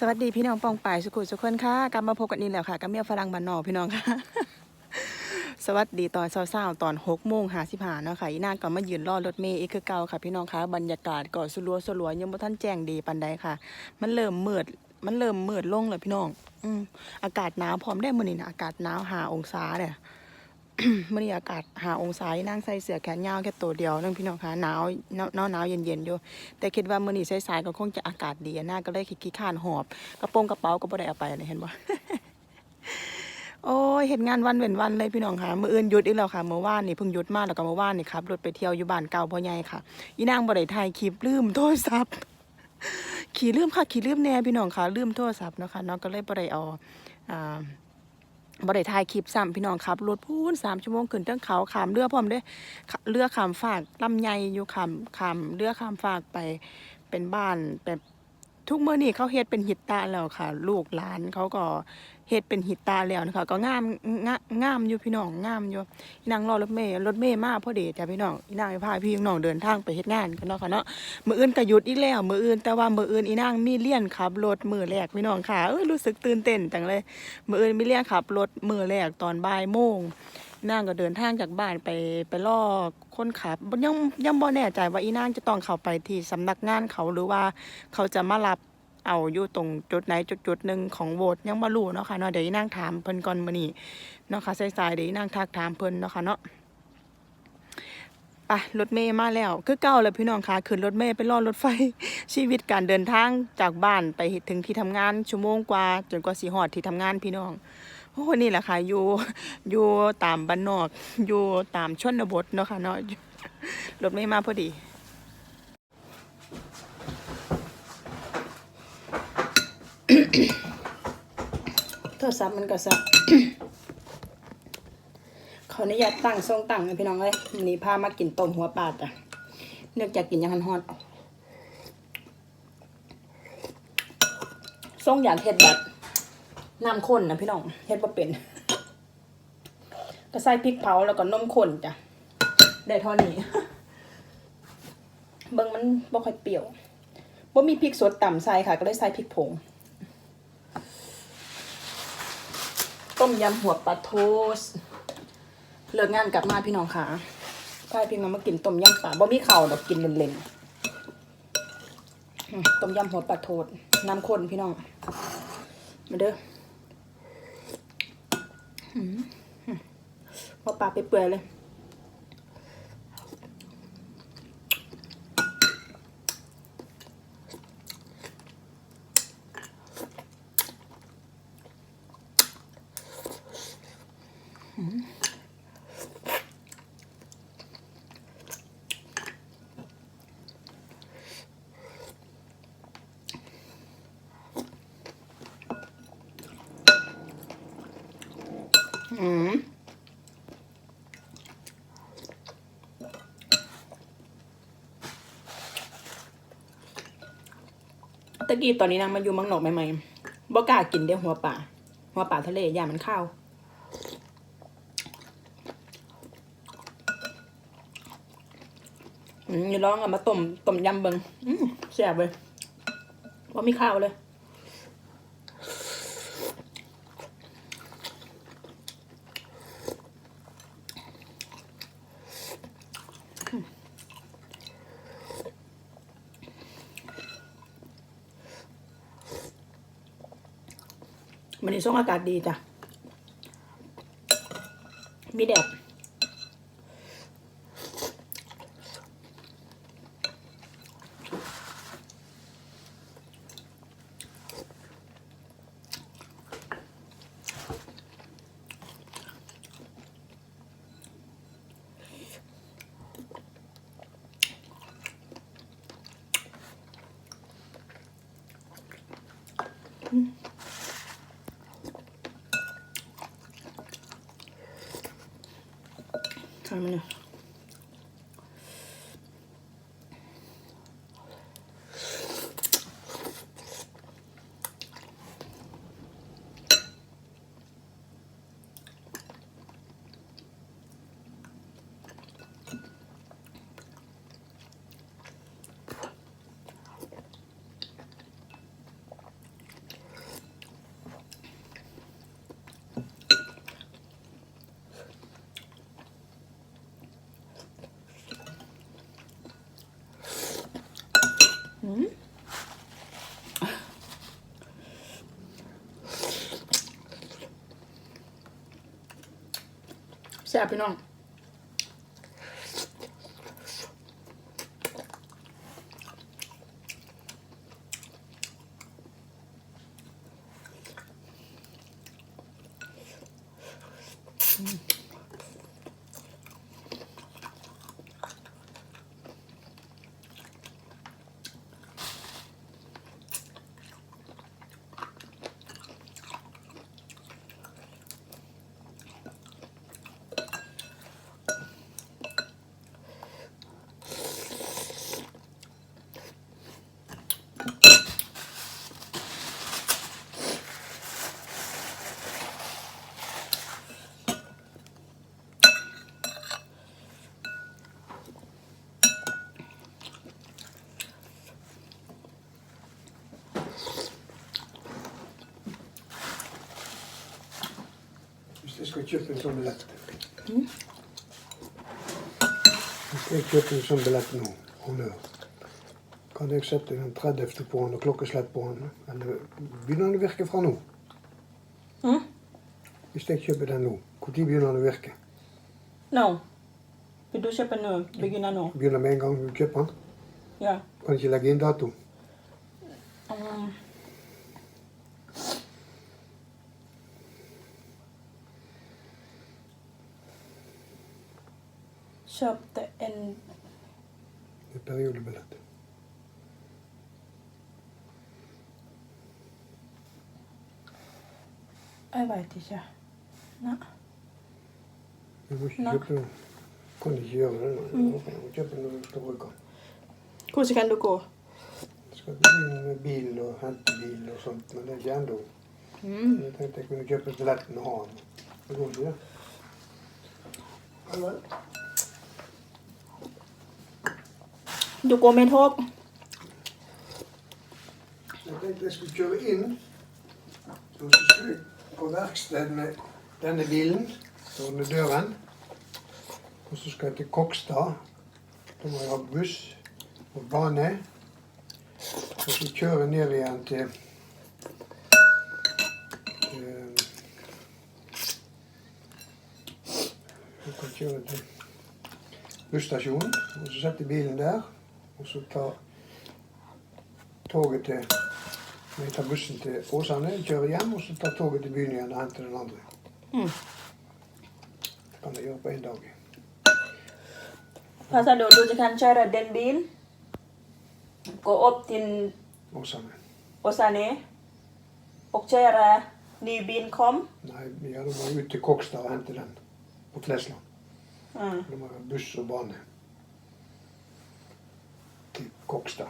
สวัสดีพี่น้องปองป่ายสุขุสุขคนค่ะกลับมาพบกันนี่แล้วค่ะกับเมียฝรั่งบ้านนอกพี่น้องค่ะ สวัสดีตอนเช้าๆตอนหกโมงหาสิบหาเนาะค่ะอีนาก็มายืนรอรถเมย์อีกคือเก่าค่ะพี่น้องค่ะบรรยากาศก็สลัวสลัวยังบ่ทันแจ้งดีปานใดค่ะ มันเริ่มมืดมันเริ่มมืดลงแล้วพี่น้อง อืมอากาศหนาวพร้อมได้มื้อนี้นะอากาศหนาวหาองศาเนี่ย มื่อนี้อากาศหาองศานั่งใส่เสื้อแขนยาวแค่ตัวเดียวนึงพี่น้องคะหนาวหนาวหนาวเย็นเย็นๆอยู่แต่คิดว่ามื่อนี้สายๆก็คงจะอากาศดีอะน่าก็เลยขี้ข้านหอบกระโปรงกระเป๋าก็บ่ได้เอาไปเลยเห็นบ่โอ้ยเห็นงานวันเว้นวันเลยพี่น้องค่ะมื้ออื่นหยุดอีกแล้วค่ะเมื่อวานนี่เพิ่งหยุดมาแล้วก็เมื่อวานนี่ครับรถไปเที่ยวอยู่บ้านเก่าพ่อใหญ่ค่ะอีนางบ่ได้ถ่ายคลิปลืมโทรศัพท์ขี่ลืมค่ะขี่ลืมแน่พี่น้องค่ะลืมโทรศัพท์นะคะเนาะก็เลยบ่ได้เอาอ่า บ่ได้ถ่ายคลิปซ้ำพี่น้องครับรถพูนสามชั่วโมงขึ้นเทั้งเขาขามเรือพร้อมเด้เรือขามฝากลำไยอยู่ขามขามเรือขามฝากไปเป็นบ้านเป็น ทุกเมื่อนี่เขาเฮ็ดเป็นหิตตาแล้วค่ะ ลูกหลานเขาก็เฮ็ดเป็นหิตตาแล้วนะคะ ก็งามงามงามอยู่พี่น้องงามอยู่อีนางรอรถเมย์รถเมย์มาพอดีจ้ะพี่น้องอีนางไปพาพี่น้องเดินทางไปเฮ็ดงานกันเนาะค่ะเนาะมืออื่นก็หยุดอีกแล้วมืออื่นแต่ว่ามืออื่นอีนางมีเรียนขับรถมือแรกพี่น้องค่ะเอ้ยรู้สึกตื่นเต้นจังเลยมื่ออื่นม่เรียกขับรถมือแรกตอนบ่ายโมง นางก็เดินทางจากบ้านไปไปล่อคนขับยังยังบ่แน่ใจว่าอีนางจะต้องเข้าไปที่สำนักงานเขาหรือว่าเขาจะมารับเอาอยู่ตรงจุดไหนจุดจุดหนึ่งของโบสถ์ยังมารู้เนาะค่ะเนาะเดี๋ยวอีนางถามเพิ่นก่อนมื้อนี้เนาะค่ะสายๆเดี๋ยวอีนางทักถามเพิ่นเนาะค่ะเนาะไปรถเมย์มาแล้วคือเก่าแล้วพี่น้องค่ะขึ้นรถเมย์ไปรอรถไฟ ชีวิตการเดินทางจากบ้านไปถึงที่ทำงานชั่วโมงกว่า จนกว่าสีหอดที่ทำงานพี่น้อง อ้นี่แหละค่ะอยู่อยู่ตามบ้านนอกอยู่ตามชนบทเนาะค่ะเนาะรถไม่มาพอดีโทรศัพท์มันก็สับขออนุญาตตั้งทรงตั้งนะพี่น้องเลยวันนี้พามากินต้มหัวปลาจ้ะเนื่องจากกินยังหันฮอดทรงอยากเห็ดแบบ น้ำข้นนะพี่น้องเห็ดบ่เป็น ก็ใส่พริกเผาแล้วก็นมข้นจ้ะได้เท่านี้เบิ่งมันบ่ค่อยเปรี้ยวบ่มีพริกสดต่ำใส่ค่ะ ก็เลยใส่พริกผง ต้มยำหัวปลาโทสเลิกงานกลับมาพี่น้องค่ะพาพี่น้องมากินต้มยำปลาบ่มีข้าวดอกกินเล่นๆต้มยำหัวปลาโทสน้ำข้นพี่น้อง มาเด้อ พอปลาไปเปื่อยเลย อืมตะกี้ตอนนี้นางมาอยู่มังนอกใหม่ๆบ่กล้ากินเด้หัวป่า หัวป่าทะเลย่ามันข้าวอืมอย่าร้องอามาต้มต้มยำเบิงอืมแซ่บเลยว่ามีข้าวเลย มั นนี้ช่วงอากาศดีจ้ะมีแดด ซ่บพี่น้อง Пускай чертим zo'n Ik Pускай чертим zo'n belet nu. Honneur. Kan ik zetten een tred even på honom, klokken släpp på de werken van nu? å nu? Hm? nå? Mm? je jeg dan nu? nå, werken? begynner han werken? Nou, Nå. Vil je kjøpe nå? Gang du? Ja. Kan je legge geen dato? Um. Kjøpte en periodebillett. Jeg veit ikke. Nei. Du må ikke Nei. kjøpe noe. Kan ikke gjøre det. nå. Du må kjøpe noe du skal bruke. Hvordan kan du gå? Skal begynne med bil og hente bil og sånt, men det er ikke ennå. Mm. Jeg tenkte jeg kunne kjøpe billetten og ha den. Det går ikke, det. Ja vel. Du går med et håp. Jeg tenkte jeg skulle kjøre inn, så skulle jeg på verksted med denne bilen, åpne døren. Og så skal jeg til Kokstad. Da må jeg ha buss og bane. Og så kjøre ned igjen til eh, Jeg kan kjøre til busstasjonen, og så sette bilen der. Og så ta toget til Vi tar bussen til Åsane, kjører hjem, og så tar toget til byen igjen og henter den andre. Mm. Det kan jeg gjøre på én dag. Hva sa du? Du kan kjøre den bilen? Gå opp til Åsane. Åsane og kjøre ny bil kom? Nei, ja, da må jeg ut til Kokstad og hente den på Flesland. Mm. Da må jeg ha buss og bane Kokstad.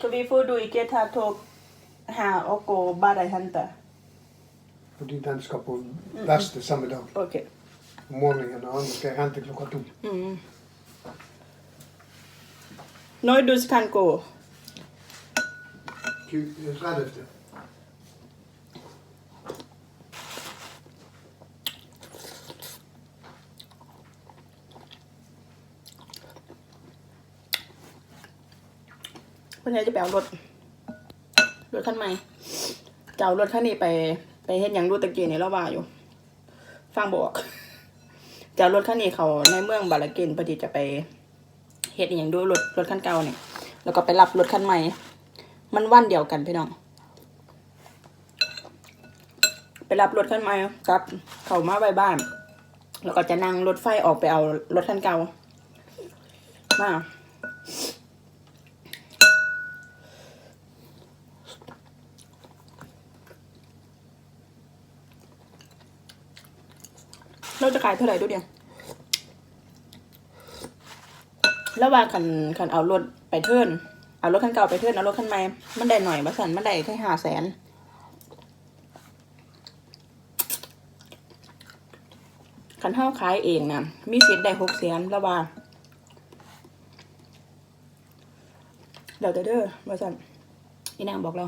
Så hvorfor du ikke tar tog her og går bare hente? Fordi den skal på verksted samme dag. Ok. Om morgenen og andre skal jeg hente klokka to. Mm. Når du kan gå? 20 30. วันนี้จะไปเอารถรถคันใหม่จะเอารถคันนี้ไป ไปเฮ็ดหยังดูตะกี้นี่เราว่าอยู่ ฟังบอกจะเอารถคันนี้เขาในเมืองบาลาเกนพอดีจะไปเฮ็ดอย่างดูรถรถคันเก่าเนี่ยแล้วก็ไปรับรถคันใหม่ มันวันเดียวกันพี่น้อง ไปรับรถคันใหม่กลับ เขามาไว้บ้าน แล้วก็จะนั่งรถไฟออกไปเอารถคันเก่ามา เราจะขายเท่าไหร่ดูเดียวแล้วว่าคันคันเอารถไปเทิร์นเอารถคันเก่าไปเทิร์นเอารถคันใหม่มันได้หน่อยมาสันมันได้แค่ห้าแสนคันเท่าขายเองนะมีสิทธิ์ได้หกแสนแล้วว่าเดี๋ยวเด้อเด้อมาสันอีนางบอกเรา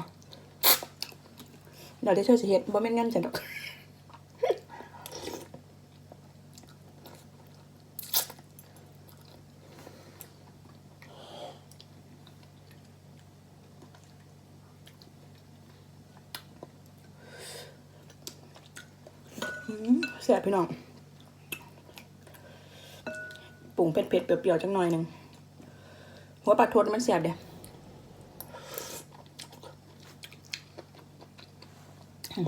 เดี๋ยวได้เธอสิเฮ็ดบ่แม่นเงินจันดอก อืม แซ่บพี่น้องรุงเผ็ดๆเปรี้ยวๆจังหน่อยหนึ่งหัวปลาทดมันเสียบเด้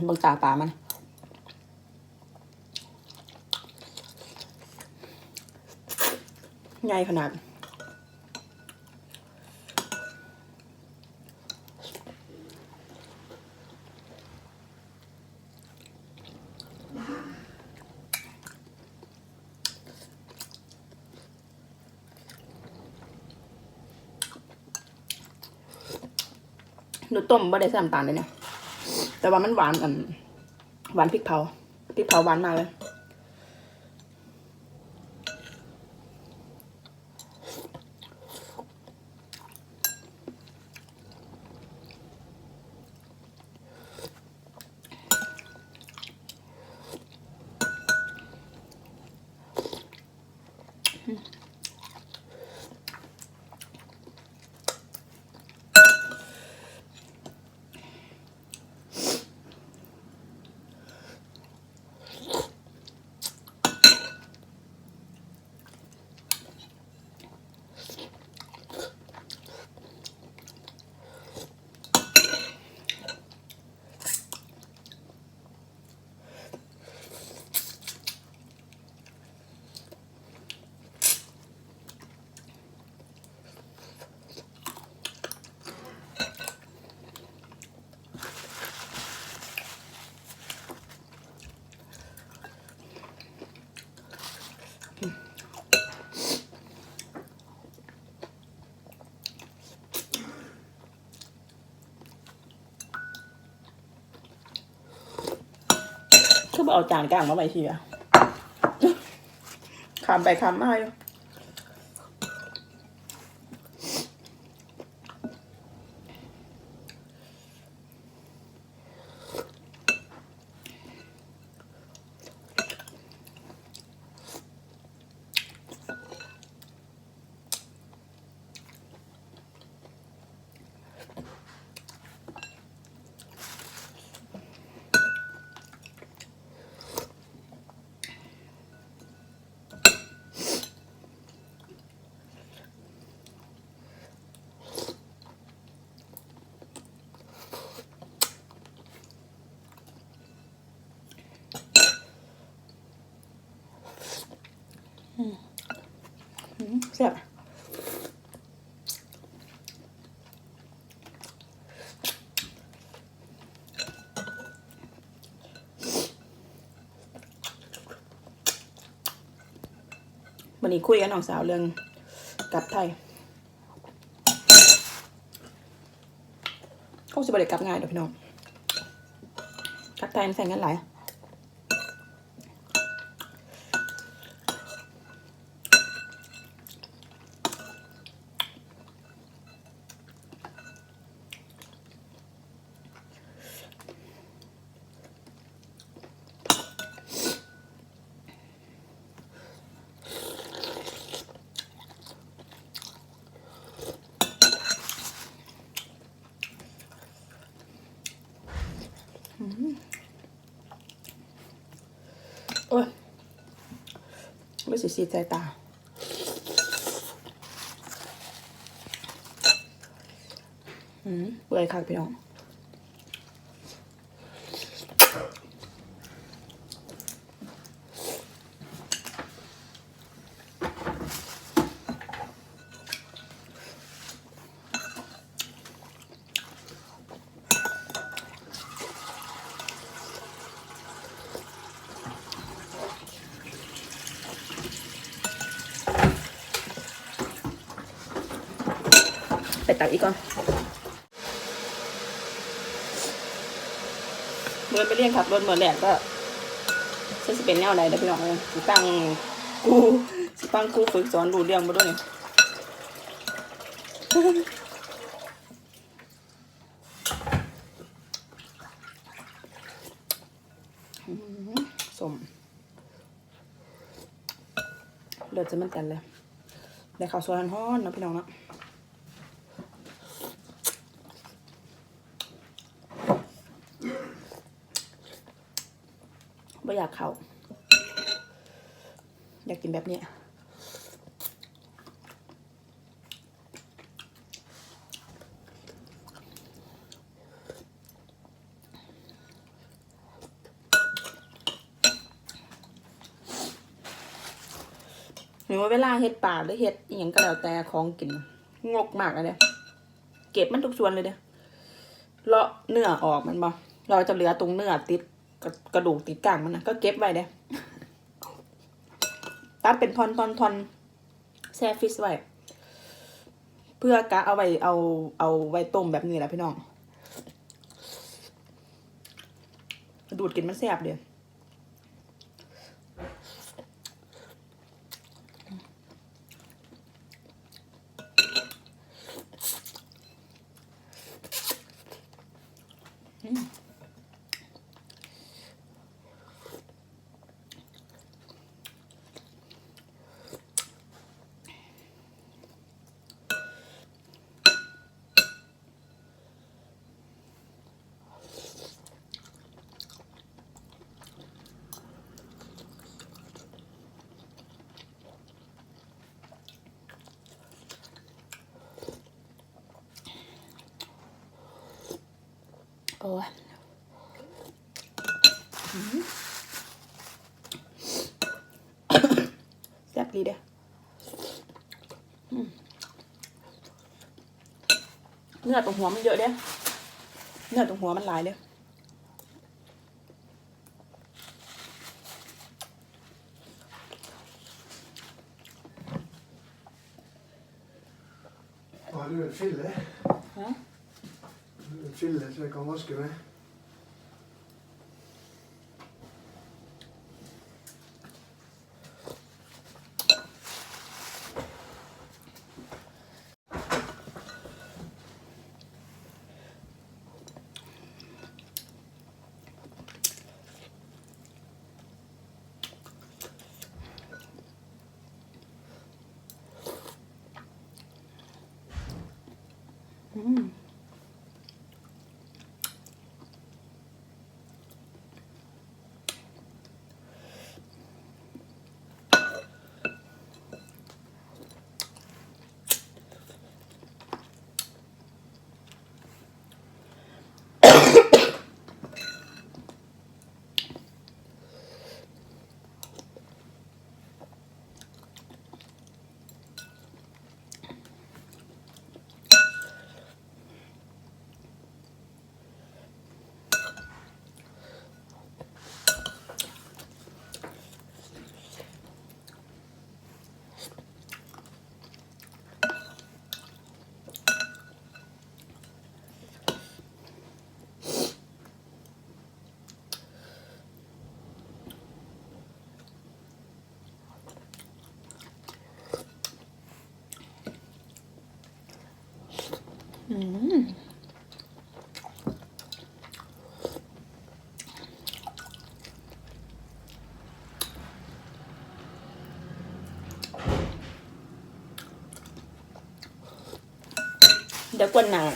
เบิ่งตาปลามันใหญ่ขนาด นูต้มไม่ได้ใส่น้ำตาลเลยเนี่ยแต่ว่ามันหวานอันหวานพริกเผาพริกเผาหวานมากเลย เอาจานกลางมาไว้ทีอะคำไปคำมาอยู่ แซ่บวันนี้คุยกับน้องสาวเรื่องกลับไทยเขาจะบริกลับง่ายเดี๋ยวพี่น้องกลับไทยมันใส่เงินหลาย โอ้ยไม่ สิสีใจตา อืมเปื่อยคักพี่น้อง ไปตักอีกก่อนเมื่อไปเรียนขับรถเมื่อแรกก็ฉันจะเป็นแนวไหนเด้อพี่น้องเอ้ยสิตั้งกูสิตั้งกูฝึกสอนดูเรื่องมาด้วยนี่อื้อหือสมเลือดจะมันกันเลยได้ข้าวสวยร้อนๆนะพี่น้องเนาะ ขาอยากกินแบบเนี้ยหรือว่าเวลาเห็ดป่าหรือเห็ดอย่างก็แล้วแต่ของกิน งกมากเลยเก็บมันทุกส่วนเลยเด้อเลาะเนื้อออกมันบ่เราจะเหลือตรงเนื้อติด กระดูกติดกลางมันนะก็เก็บไว้เด้ตัดเป็นทอนทอนทอนแช่ฟิสไว้ เพื่อกะเอาไว้เอาเอาไว้ต้มแบบนี้แหละพี่น้อง ดูดกินมันแซ่บเดียว อ้ยอื้อหือแซ่บดีเด้ออืมเนื้อตรงหัวมันเยอะเด้อเนื้อตรงหัวมันหลายเด้อ Har du en fille? Hæ? En fille som jeg kan vaske med? เดี๋ยวกวนหนาง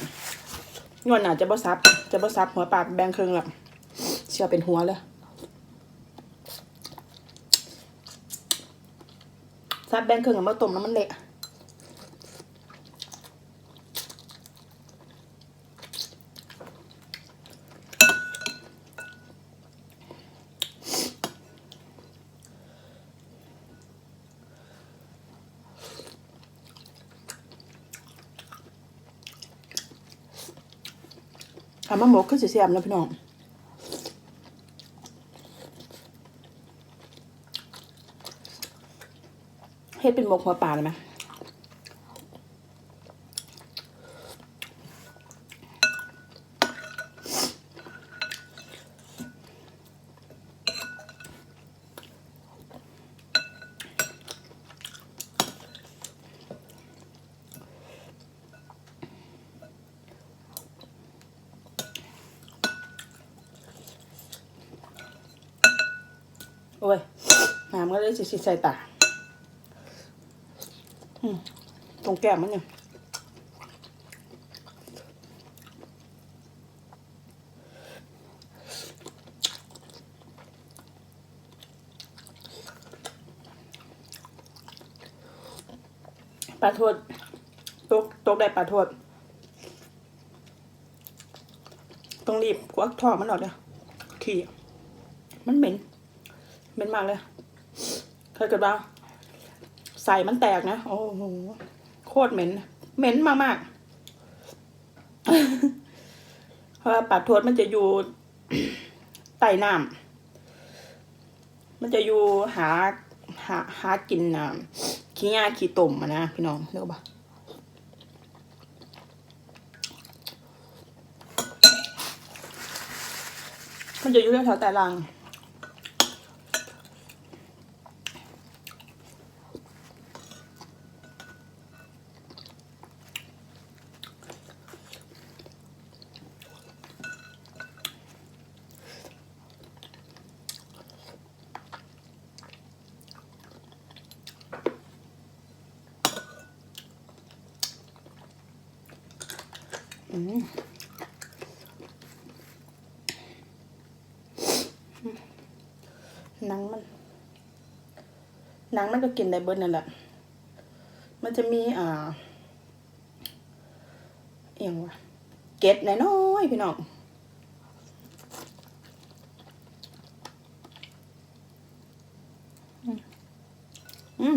วนหนาจะบ่ซับ จะบ่ซับหัวปากแบงครึ่งหรอกเชื่อเป็นหัวเลยซับแบงครึ่งกับมาต้มแล้วมันเละ มาหมกคือสิเสียมนะพี่น้องเฮ็ดเป็นหมกหัวปลาเลยไหมโอ้ยน้ำก็เลย สิสิใส่ตาตรงแก้มมันเนี่ยปลาทวดตกตกได้ปลาทวดต้องรีบควักท่อมันออกเลยขี้มันเหม็นเหม็นมากเลย เคยเกิดบ้างใส่มันแตกนะ โอ้โห โคตรเหม็น เหม็นมากๆเพราะปลาทวดมันจะอยู่ใต้น้ำมันจะอยู่หาหาหากินอะขี้ยาขี้ตุ่มนะ พี่น้องเรียกว่ามันจะอยู่แถวแต่รัง หนังมันหนังมันก็กินได้เบิดนั่นแหละ มันจะมีอ่าเอียงวะเก็ดน้อยๆพี่น้อง อืมอืม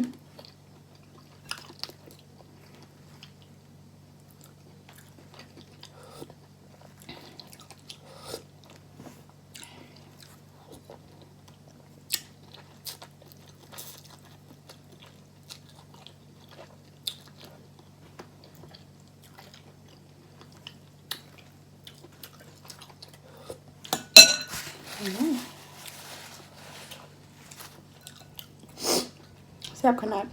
แซ่บขนาด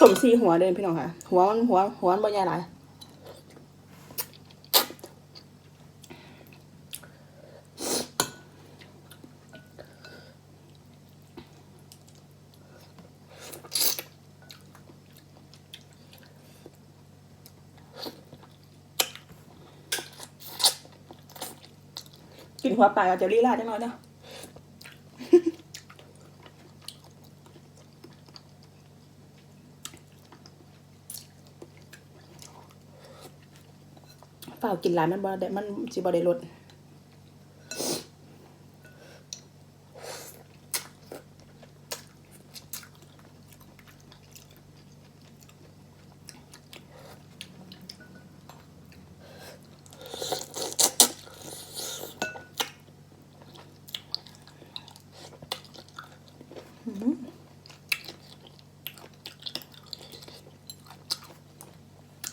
ต้มซีหัวเดินพี่น้องค่ะ หัวมันหัวหัวมันบ่ใหญ่หลายกินหัวปลากับเจลลี่ราดจังหน่อยเนาะ เปล่ากินหลายมันบ่ได้มันสิบ่ได้ลด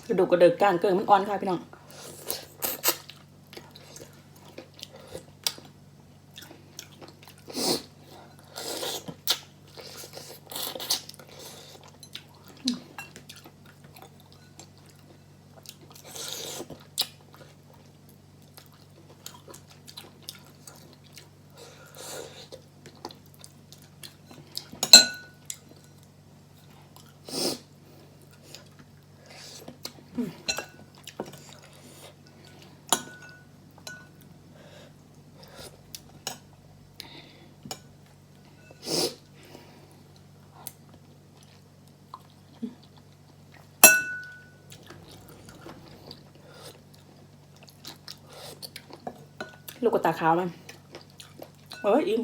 กระดูกกระเดิกกลางเกิงมันอ่อนค่ะพี่น้อง ลูกกระตาขาวมันเอ้ยอิ่ม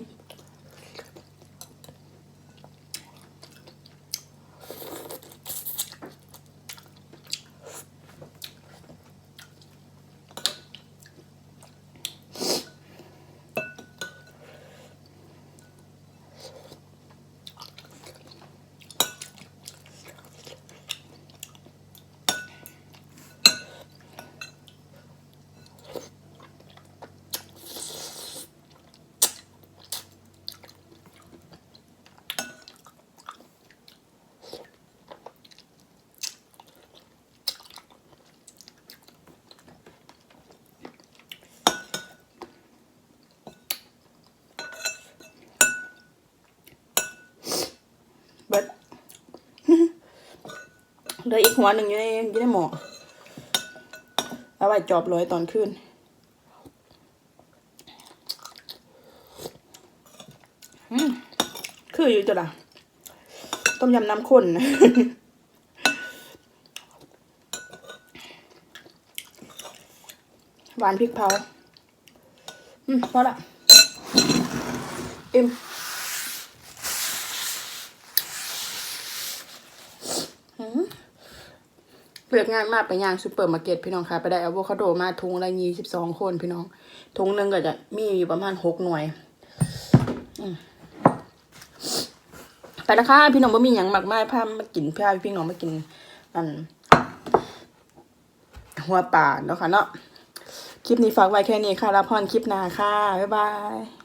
เบิด เหลืออีกหัวหนึ่งอยู่ในอยู่ในหมอเอาไว้จอบเลยตอนขึ้นคืออยู่จ้ะล่ะต้มยำน้ำข้นหวานพริกเผา อืมพอละเอ็ม เลือกงานมากไปย่างซูเปอร์มาร์เก็ตพี่น้องค่ะไปได้อะโวคาโดมาถุงละยี่สิบสองคนพี่น้องถุงหนึ่งก็จะมีอยู่ประมาณหกหน่วยไปนะคะพี่น้องบ่มีอย่างมากมายพามากินพาพี่น้องมากินอันหัวป่าเนาะค่ะเนาะคลิปนี้ฝากไว้แค่นี้ค่ะรับพรคลิปหน้าค่ะบ๊ายบาย